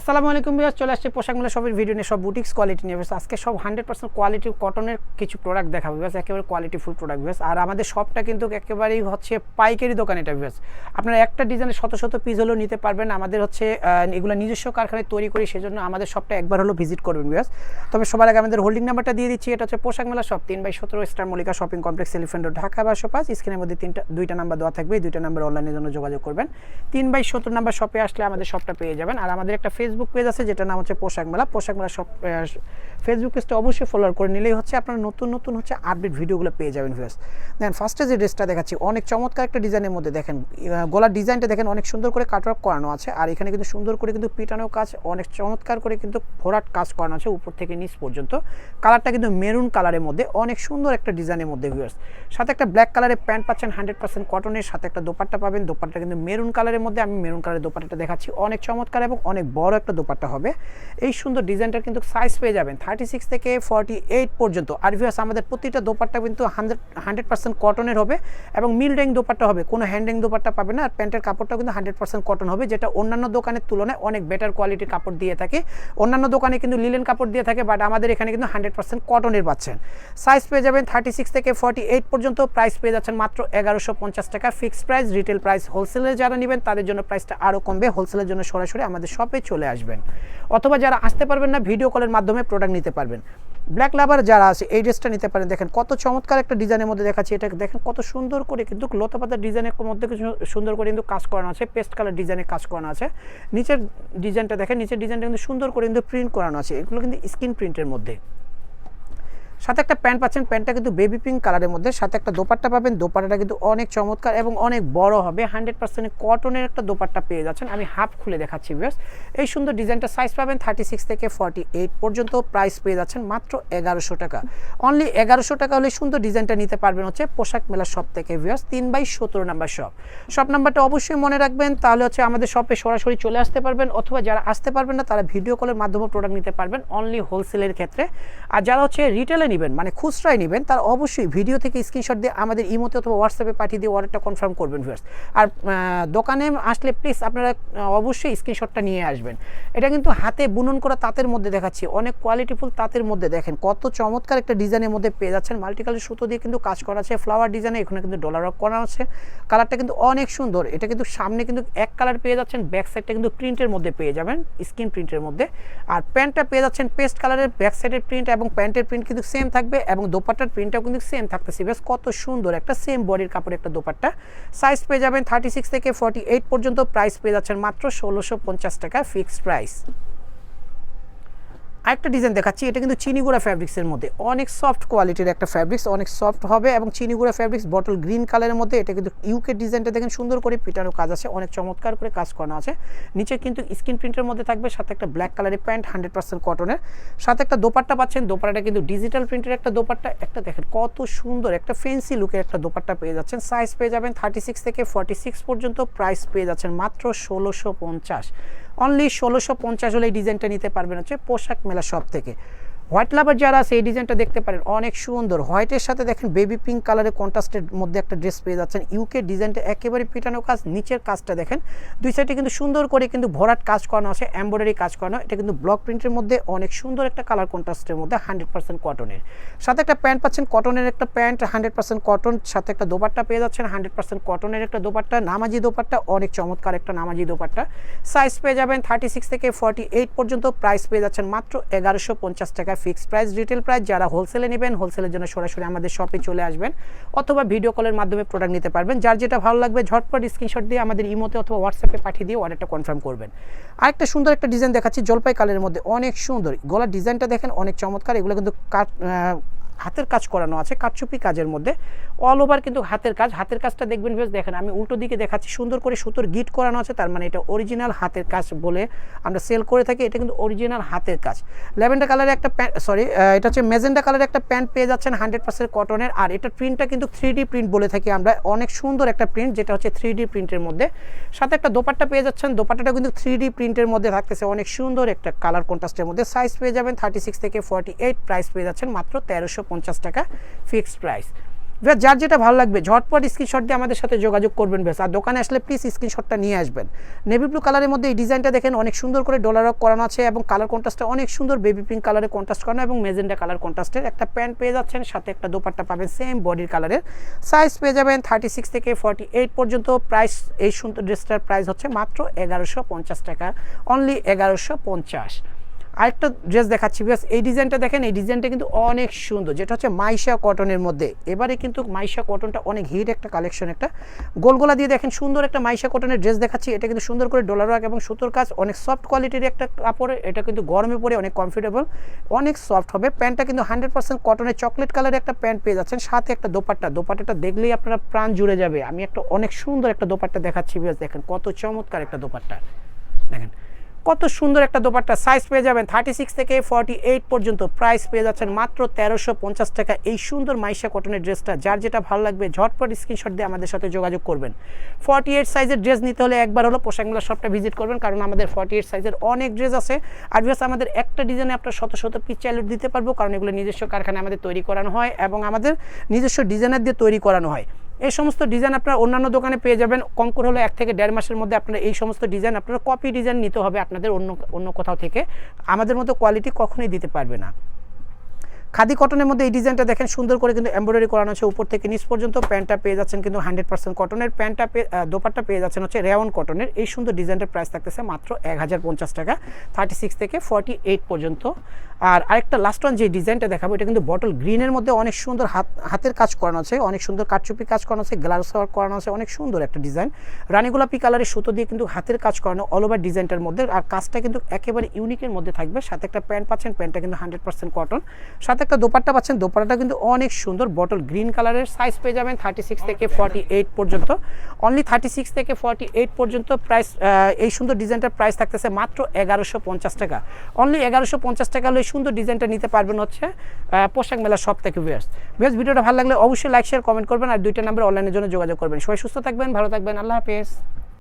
আসসালামু আলাইকুম বিয়াস চলে আসছে পোশাক মেলা সবের ভিডিও নিয়ে সব বুটিক্স কোয়ালিটি নিয়ে আজকে সব হান্ড্রেড পার্সেন্ট কোয়ালিটি কটনের কিছু প্রোডাক্ট দেখাবো বেশ একেবারে কোয়ালিটি ফুল প্রোডাক্ট বেশ আর আমাদের শপটা কিন্তু একেবারেই হচ্ছে পাইকারি দোকান এটা বেশ আপনারা একটা ডিজাইনের শত শত পিস হলেও নিতে পারবেন, আমাদের হচ্ছে এগুলো নিজস্ব কারখানায় তৈরি করি, সেজন্য আমাদের শপটা একবার হলো ভিজিট করবেন বেশ তবে সবার আগে আমাদের হোল্ডিং নাম্বারটা দিয়ে দিচ্ছি, এটা হচ্ছে পোশাক মেলা শপ তিন বাই সতেরো star Mallika shopping complex Elephant Dhaka বারোশো পাঁচ। স্ক্রিনের মধ্যে তিনটা, দুইটা নাম্বার দেওয়া থাকবে দুইটা নাম্বার অনলাইনের জন্য যোগাযোগ করবেন। তিন বাই সত্তর নাম্বার শপে আসলে আমাদের শপটা পেয়ে যাবেন। আর আমাদের একটা ফেসবুক পেজ আছে যেটা নাম হচ্ছে পোশাক মেলা। পোশাক মেলা শপ ফেসবুক পেজটা অবশ্যই ফলো করে নিলেই হচ্ছে আপনারা নতুন নতুন হচ্ছে আপডেট ভিডিওগুলো পেয়ে যাবেন ভিউয়ার্স দেন ফার্স্টে যে ড্রেসটা দেখাচ্ছি, অনেক চমৎকার একটা ডিজাইনের মধ্যে দেখেন গলার ডিজাইনটা দেখেন, অনেক সুন্দর করে কাট ওয়ার্ক করানো আছে, আর এখানে কিন্তু সুন্দর করে কিন্তু পিটানো কাজ, অনেক চমৎকার করে কিন্তু ভরাট কাজ করানো আছে উপর থেকে নিচ পর্যন্ত। কালারটা কিন্তু মেরুন কালারের মধ্যে, অনেক সুন্দর একটা ডিজাইনের মধ্যে ভিউয়ার্স সাথে একটা ব্ল্যাক কালারের প্যান্ট পাচ্ছেন হান্ড্রেড পার্সেন্ট কটনের সাথে একটা দোপাট্টা পাবেন, দোপাট্টা কিন্তু মেরুন কালারের মধ্যে, আমি মেরুন কালারের দোপাট্টাটা দেখাচ্ছি। অনেক চমৎকার এবং অনেক বড় একটা দোপাট্টা হবে। এই সুন্দর ডিজাইনটার কিন্তু সাইজ পেয়ে যাবেন সিক্স থেকে ফর্টি এইট পর্যন্ত। আর ভিউয়ার্স আমাদের প্রতিটা দোপাট্টা কিন্তু হান্ড্রেড হান্ড্রেড পার্সেন্ট কটনের হবে এবং মিল রেং দোপাট্টা হবে। কোনো হ্যান্ড রেং দোপাট্টা পাবে না। আর প্যান্টের কাপড়টা কিন্তু হান্ড্রেড পার্সেন্ট কটন হবে, যেটা অন্যান্য দোকানের তুলনায় অনেক বেটার কোয়ালিটির কাপড় দিয়ে থাকে। অন্যান্য দোকানে কিন্তু লিলেন কাপড় দিয়ে থাকে বাট আমাদের এখানে কিন্তু হান্ড্রেড পার্সেন্ট কটনের পাচ্ছেন। সাইজ পেয়ে যাবেন থার্টি সিক্স থেকে ফর্টি এইট পর্যন্ত। প্রাইস পেয়ে যাচ্ছেন মাত্র এগারোশো পঞ্চাশ টাকা। ফিক্সড প্রাইস রিটেল প্রাইস হোলসেলে যারা নেবেন, তাদের জন্য প্রাইসটা আরও কমবে। হোলসেলের জন্য সরাসরি আমাদের শপে চলে আসবেন। অথবা যারা আসতে পারবেন না ভিডিও কলের মাধ্যমে প্রোডাক্ট নিতে পারবেন। ব্ল্যাক লাভার যারা আছে, এই ড্রেসটা নিতে পারেন। দেখেন কত চমৎকার একটা ডিজাইনের মধ্যে দেখাচ্ছে। এটা দেখেন কত সুন্দর করে কিন্তু লতা পাতার ডিজাইনের মধ্যে কিছু সুন্দর করে কিন্তু কাজ করানো আছে। পেস্ট কালার ডিজাইনে কাজ করানো আছে। নিচের ডিজাইনটা দেখেন, নিচের ডিজাইনটা কিন্তু সুন্দর করে কিন্তু প্রিন্ট করানো আছে। এগুলো কিন্তু স্ক্রিন প্রিন্টের মধ্যে। সাথে একটা প্যান্ট পাচ্ছেন, প্যান্টটা কিন্তু বেবি পিঙ্ক কালারের মধ্যে, সাথে একটা দোপাট্টা পাবেন। দোপাট্টাটা কিন্তু অনেক চমৎকার এবং অনেক বড় হবে। হান্ড্রেড পার্সেন্ট কটনের একটা দোপাট্টা পেয়ে যাচ্ছেন। আমি হাফ খুলে দেখাচ্ছি ভিউয়ার্স এই সুন্দর ডিজাইনটা সাইজ পাবেন থার্টি সিক্স থেকে ফর্টি এইট পর্যন্ত প্রাইস পেয়ে যাচ্ছেন মাত্র এগারোশো টাকা। অনলি এগারোশো টাকা হলে সুন্দর ডিজাইনটা নিতে পারবেন হচ্ছে পোশাক মেলা শপ থেকে ভিউয়ার্স তিন বাই সতেরো নাম্বার শপ শপ নাম্বারটা অবশ্যই মনে রাখবেন। তাহলে হচ্ছে আমাদের শপে সরাসরি চলে আসতে পারবেন অথবা যারা আসতে পারবেন না, তারা ভিডিও কলের মাধ্যমে প্রোডাক্ট নিতে পারবেন। অনলি হোলসেলের ক্ষেত্রে। আর যারা হচ্ছে রিটেলে নেবেন মানে খুচরায় নেবেন, তারা অবশ্যই ভিডিও থেকে স্ক্রিনশট দিয়ে আমাদের ইমোতে অথবা হোয়াটসঅ্যাপে পাঠিয়ে দিয়ে অর্ডারটা কনফার্ম করবেন ভিউয়ার্স আর দোকানে আসলে প্লিজ আপনারা অবশ্যই স্ক্রিনশটটা নিয়ে আসবেন। এটা কিন্তু হাতে বুনন করা তাঁতের মধ্যে দেখাচ্ছি। অনেক কোয়ালিটিফুল তাঁতের মধ্যে দেখেন। কত চমৎকার একটা ডিজাইনের মধ্যে পেয়ে যাচ্ছেন। মাল্টিকালার সুতো দিয়ে কিন্তু কাজ করা আছে। ফ্লাওয়ার ডিজাইনে এখানে কিন্তু ডলার ওয়ার্ক করা আছে। কালারটা কিন্তু অনেক সুন্দর। এটা কিন্তু সামনে কিন্তু এক কালার পেয়ে যাচ্ছেন। ব্যাক সাইডটা কিন্তু প্রিন্টের মধ্যে পেয়ে যাবেন স্ক্রিন প্রিন্টের মধ্যে। আর প্যান্টটা পেয়ে যাচ্ছেন পেস্ট কালারের ব্যাক সাইডের প্রিন্ট এবং প্যান্টের প্রিন্ট কিন্তু সেম থাকবে এবং দোপাট্টার প্রিন্টটাও কিন্তু সেম থাকতেছে। বেশ, কত সুন্দর একটা সেম বডির কাপড়ের একটা দোপাট্টা। সাইজ পেয়ে যাবেন থার্টি সিক্স থেকে ফর্টি এইট পর্যন্ত প্রাইস পেয়ে যাচ্ছেন মাত্র ষোলোশো পঞ্চাশ টাকা ফিক্সড প্রাইস আরেকটা ডিজাইন দেখাচ্ছি, এটা কিন্তু চিনিগুড়া ফ্যাব্রিক্সের মধ্যে। অনেক সফট কোয়ালিটির একটা ফ্যাব্রিক্স অনেক সফট হবে এবং চিনিগুড়া ফ্যাব্রিক্স বটল গ্রিন কালারের মধ্যে, এটা কিন্তু ইউকে ডিজাইনটা দেখেন সুন্দর করে পিটানো কাজ আছে, অনেক চমৎকার করে কাজ করানো আছে। নিচে কিন্তু স্ক্রিন প্রিন্টের মধ্যে থাকবে, সাথে একটা ব্ল্যাক কালারের প্যান্ট হান্ড্রেড পার্সেন্ট কটনের সাথে একটা দোপাট্টা পাচ্ছেন, দোপাট্টাটা কিন্তু ডিজিটাল প্রিন্টের একটা দোপাট্টা। একটা দেখেন কত সুন্দর, একটা ফেন্সি লুকের একটা দোপাট্টা পেয়ে যাচ্ছেন। সাইজ পেয়ে যাবেন থার্টি সিক্স থেকে ফর্টি সিক্স পর্যন্ত প্রাইস পেয়ে যাচ্ছেন মাত্র ষোলোশো পঞ্চাশ। অনলি ষোলোশো পঞ্চাশ হলে এই ডিজাইনটা নিতে পারবেন হচ্ছে পোশাক মেলা শপ থেকে। হোয়াইট লাভার যারা আছে, এই ডিজাইনটা দেখতে পারেন, অনেক সুন্দর। হোয়াইটের সাথে দেখেন বেবি পিঙ্ক কালারের কন্ট্রাস্টের মধ্যে একটা ড্রেস পেয়ে যাচ্ছেন। ইউকে ডিজাইনটা একেবারে পিটানো কাজ, নিচের কাজটা দেখেন। দুই সাইডে কিন্তু সুন্দর করে কিন্তু ভরাট কাজ করানো আছে এমব্রয়ডারি কাজ করানো। এটা কিন্তু ব্লক প্রিন্টের মধ্যে অনেক সুন্দর একটা কালার কন্ট্রাস্টের মধ্যে হান্ড্রেড পার্সেন্ট কটনের সাথে একটা প্যান্ট পাচ্ছেন কটনের একটা প্যান্ট হান্ড্রেড পার্সেন্ট কটন সাথে একটা দোপাট্টা পেয়ে যাচ্ছেন হান্ড্রেড পার্সেন্ট কটনের একটা দোপাট্টা, নামাজি দোপাট্টা, অনেক চমৎকার একটা নামাজি দোপাট্টা। সাইজ পেয়ে যাবেন থার্টি সিক্স থেকে ফর্টি এইট পর্যন্ত প্রাইস পেয়ে যাচ্ছেন মাত্র এগারোশো পঞ্চাশ টাকা। ফিক্সড প্রাইস রিটেল প্রাইস যারা হোলসেলে নেবেন হোলসেলের জন্য সরাসরি আমাদের শপে চলে আসবেন অথবা ভিডিও কলের মাধ্যমে প্রোডাক্ট নিতে পারবেন। যার যেটা ভালো লাগবে, ঝটপট স্ক্রিনশট দিয়ে আমাদের ইমোতে অথবা হোয়াটসঅ্যাপে পাঠিয়ে দিয়ে অর্ডারটা কনফার্ম করবেন। আরেকটা সুন্দর একটা ডিজাইন দেখাচ্ছি জলপাই কালের মধ্যে। অনেক সুন্দর। গলার ডিজাইনটা দেখেন, অনেক চমৎকার। এগুলো কিন্তু হাতের কাজ করানো আছে কাটচুপি কাজের মধ্যে। অল ওভার কিন্তু হাতের কাজ। হাতের কাজটা দেখবেন বেশ দেখেন, আমি উল্টো দিকে দেখাচ্ছি। সুন্দর করে সুতোর গিট করানো আছে, তার মানে এটা অরিজিনাল হাতের কাজ বলে আমরা সেল করে থাকি। এটা কিন্তু অরিজিনাল হাতের কাজ। ল্যাভেন্ডার কালারের একটা প্যান্ট সরি এটা হচ্ছে মেজেন্ডা কালারের একটা প্যান্ট পেয়ে যাচ্ছেন হান্ড্রেড পার্সেন্ট কটনের আর এটা প্রিন্টটা কিন্তু থ্রি প্রিন্ট বলে থাকি আমরা। অনেক সুন্দর একটা প্রিন্ট যেটা হচ্ছে থ্রি প্রিন্টের মধ্যে। সাথে একটা দোপাট্টা পেয়ে যাচ্ছেন। দোপাট্টাটা কিন্তু থ্রি প্রিন্টের মধ্যে থাকতেছে। অনেক সুন্দর একটা কালার কন্ট্রাস্টের মধ্যে। সাইজ পেয়ে যাবেন থার্টি সিক্স থেকে ফর্টি এইট প্রাইস পেয়ে যাচ্ছেন। মাত্র তেরোশো পঞ্চাশ টাকা ফিক্সড প্রাইস বেশ যার যেটা ভালো লাগবে, ঝটপট স্ক্রিনশট দিয়ে আমাদের সাথে যোগাযোগ করবেন বেশ আর দোকানে আসলে প্লিজ স্ক্রিনশটটা নিয়ে আসবেন। নেভি ব্লু কালারের মধ্যে এই ডিজাইনটা দেখেন, অনেক সুন্দর করে ডলার অফ করানো আছে এবং কালার কন্ট্রাস্টটা অনেক সুন্দর বেবি পিঙ্ক কালারে কন্ট্রাস্ট করানো এবং মেজেন্ডা কালার কন্ট্রাস্টের একটা প্যান্ট পেয়ে যাচ্ছেন, সাথে একটা দোপাট্টা পাবেন সেম বডির কালারের সাইজ পেয়ে যাবেন থার্টি সিক্স থেকে ফর্টি এইট পর্যন্ত। প্রাইস এই সুন্দর ড্রেসটার প্রাইস হচ্ছে মাত্র এগারোশো পঞ্চাশ টাকা অনলি এগারোশো পঞ্চাশ। আরেকটা ড্রেস দেখাচ্ছি বিকজ এই ডিজাইনটা দেখেন, এই ডিজাইনটা কিন্তু অনেক সুন্দর। যেটা হচ্ছে মাইশা কটনের মধ্যে। এবারে কিন্তু মাইশা কটনটা অনেক হিট একটা কালেকশন একটা গোলগোলা দিয়ে দেখেন, সুন্দর একটা মাইশা কটনের ড্রেস দেখাচ্ছি। এটা কিন্তু সুন্দর করে ডলার ওয়ার্ক এবং সুতোর কাজ, অনেক সফট কোয়ালিটির একটা কাপড়। এটা কিন্তু গরমে পরে অনেক কমফোর্টেবল অনেক সফট হবে। প্যান্টটা কিন্তু হান্ড্রেড পার্সেন্ট কটনের চকলেট কালারের একটা প্যান্ট পেয়ে যাচ্ছেন। সাথে একটা দোপাট্টা। দোপাট্টাটা দেখলেই আপনারা প্রাণ জুড়ে যাবে। আমি একটা অনেক সুন্দর একটা দোপাট্টা দেখাচ্ছি বিকজ দেখেন কত চমৎকার একটা দোপাট্টা। দেখেন কত সুন্দর একটা দোপাট্টা সাইজ পেয়ে যাবেন। থার্টি সিক্স থেকে ফর্টি এইট পর্যন্ত প্রাইস পেয়ে যাচ্ছেন মাত্র তেরোশো পঞ্চাশ টাকা। এই সুন্দর মাইশা কটনের ড্রেসটা যার যেটা ভালো লাগবে ঝটপট স্ক্রিনশট দিয়ে আমাদের সাথে যোগাযোগ করবেন। ফর্টি এইট সাইজের ড্রেস নিতে হলে একবার হলো পোশাক মেলা শপটা ভিজিট করবেন, কারণ আমাদের ফর্টি এইট সাইজের অনেক ড্রেস আছে। আর বিকজ আমাদের একটা ডিজাইনে আপনার শত শত পিস চাইলে দিতে পারব, কারণ এগুলো নিজস্ব কারখানায় আমাদের তৈরি করানো হয় এবং আমাদের নিজস্ব ডিজাইনার দিয়ে তৈরি করানো হয়। এই সমস্ত ডিজাইন আপনারা অন্যান্য দোকানে পেয়ে যাবেন। কম করে হলো এক থেকে দেড় মাসের মধ্যে আপনারা এই সমস্ত ডিজাইন আপনারা কপি ডিজাইন নিতে হবে আপনাদের অন্য অন্য কোথাও থেকে। আমাদের মতো কোয়ালিটি কখনোই দিতে পারবে না। খাদি কটনের মধ্যে এই ডিজাইনটা দেখেন সুন্দর করে কিন্তু এমব্রয়ডারি করানো আছে উপর থেকে নিচ পর্যন্ত প্যান্টটা পেয়ে যাচ্ছেন কিন্তু হান্ড্রেড পার্সেন্ট কটনের প্যান্টটা পেয়ে আহ, দোপাট্টা পেয়ে যাচ্ছেন হচ্ছে রেওয়ান কটনের এই সুন্দর ডিজাইনটার প্রাইস থাকতেছে মাত্র এক হাজার পঞ্চাশ টাকা থার্টি সিক্স থেকে ফর্টি এইট পর্যন্ত। আর আরেকটা লাস্ট ওয়ান যে ডিজাইনটা দেখাবো এটা কিন্তু বটল গ্রিনের মধ্যে অনেক সুন্দর হাত হাতের কাজ করানো আছে অনেক সুন্দর কাটচুপি কাজ করানো আছে গ্লাস ওয়ার্ক করানো আছে অনেক সুন্দর একটা ডিজাইন রানী গোলাপি কালারের সুতো দিয়ে কিন্তু হাতের কাজ করানো অল ওভার ডিজাইনটার মধ্যে আর কাজটা কিন্তু একেবারে ইউনিকের মধ্যে থাকবে। সাথে একটা প্যান্ট পাচ্ছেন প্যান্টটা কিন্তু হান্ড্রেড পার্সেন্ট কটন সাথে একটা দোপাট্টা পাচ্ছেন দোপাট্টাটা কিন্তু অনেক সুন্দর বটল গ্রিন কালারের সাইজ পেয়ে যাবেন থার্টি সিক্স থেকে ফর্টি এইট পর্যন্ত। অনলি থার্টি সিক্স থেকে ফর্টি এইট পর্যন্ত প্রাইস এই সুন্দর ডিজাইনটার প্রাইস থাকতেছে মাত্র এগারোশো পঞ্চাশ টাকা। অনলি এগারোশো পঞ্চাশ টাকা হলে সুন্দর ডিজাইনটা নিতে পারবেন হচ্ছে পোশাক মেলা সব থেকে বেস্ট বেস্ট ভিডিওটা ভালো লাগলে অবশ্যই লাইক শেয়ার কমেন্ট করবেন, আর দুইটা নাম্বার অনলাইনের জন্য যোগাযোগ করবেন। সবাই সুস্থ থাকবেন, ভালো থাকবেন, আল্লাহ হাফেজ।